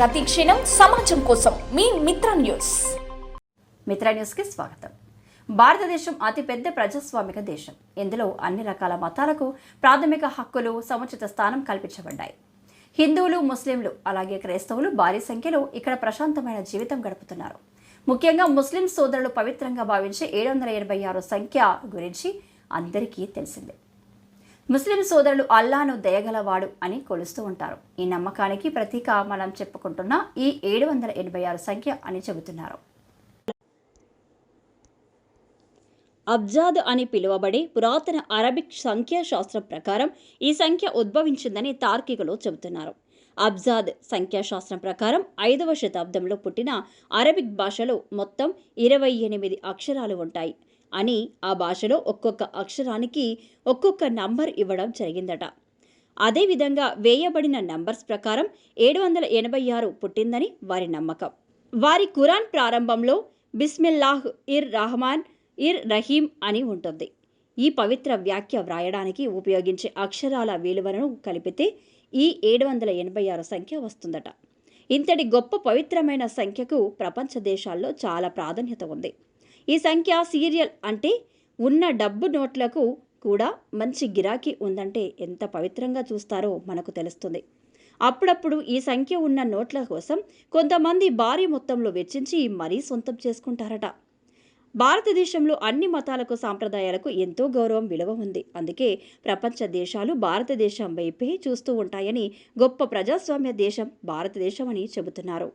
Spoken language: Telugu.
ప్రతిక్షణం సమాజం కోసం మీ మిత్ర న్యూస్. మిత్ర న్యూస్కి స్వాగతం. భారతదేశం అతిపెద్ద ప్రజాస్వామిక దేశం. ఇందులో అన్ని రకాల మతాలకు ప్రాథమిక హక్కులు సముచిత స్థానం కల్పించబడ్డాయి. హిందువులు ముస్లింలు అలాగే క్రైస్తవులు భారీ సంఖ్యలో ఇక్కడ ప్రశాంతమైన జీవితం గడుపుతున్నారు. ముఖ్యంగా ముస్లిం సోదరులు పవిత్రంగా భావించే ఏడు వందల ఎనభై ఆరు సంఖ్య గురించి అందరికీ తెలిసిందే. ముస్లిం సోదరులు అల్లాను దయగలవాడు అని కొలుస్తూ ఉంటారు. ఈ నమ్మకానికి ప్రతీక మనం చెప్పుకుంటున్న ఈ ఏడు వందల ఎనభై ఆరు సంఖ్య అని చెబుతున్నారు. అబ్జాద్ అని పిలువబడే పురాతన అరబిక్ సంఖ్యాశాస్త్రం ప్రకారం ఈ సంఖ్య ఉద్భవించిందని తార్కికులు చెబుతున్నారు. అబ్జాద్ సంఖ్యాశాస్త్రం ప్రకారం ఐదవ శతాబ్దంలో పుట్టిన అరబిక్ భాషలో మొత్తం ఇరవై ఎనిమిది అక్షరాలు ఉంటాయి. అని ఆ భాషలో ఒక్కొక్క అక్షరానికి ఒక్కొక్క నంబర్ ఇవ్వడం జరిగిందట. అదేవిధంగా వేయబడిన నంబర్స్ ప్రకారం ఏడు వందల ఎనభై ఆరు పుట్టిందని వారి నమ్మకం. వారి ఖురాన్ ప్రారంభంలో బిస్మిల్లాహ్ ఇర్ రహమాన్ ఇర్ రహీం అని ఉంటుంది. ఈ పవిత్ర వ్యాఖ్య వ్రాయడానికి ఉపయోగించే అక్షరాల విలువలను కలిపితే ఈ ఏడు వందల ఎనభై ఆరు సంఖ్య వస్తుందట. ఇంతటి గొప్ప పవిత్రమైన సంఖ్యకు ప్రపంచ దేశాల్లో చాలా ప్రాధాన్యత ఉంది. ఈ సంఖ్య సీరియల్ అంటే ఉన్న డబ్బు నోట్లకు కూడా మంచి గిరాకీ ఉందంటే ఎంత పవిత్రంగా చూస్తారో మనకు తెలుస్తుంది. అప్పుడప్పుడు ఈ సంఖ్య ఉన్న నోట్ల కోసం కొంతమంది భారీ మొత్తంలో వెచ్చించి మరీ సొంతం చేసుకుంటారట. భారతదేశంలో అన్ని మతాలకు సాంప్రదాయాలకు ఎంతో గౌరవం విలువ ఉంది. అందుకే ప్రపంచ దేశాలు భారతదేశం వైపే చూస్తూ ఉంటాయని గొప్ప ప్రజాస్వామ్య దేశం భారతదేశం అని చెబుతున్నారు.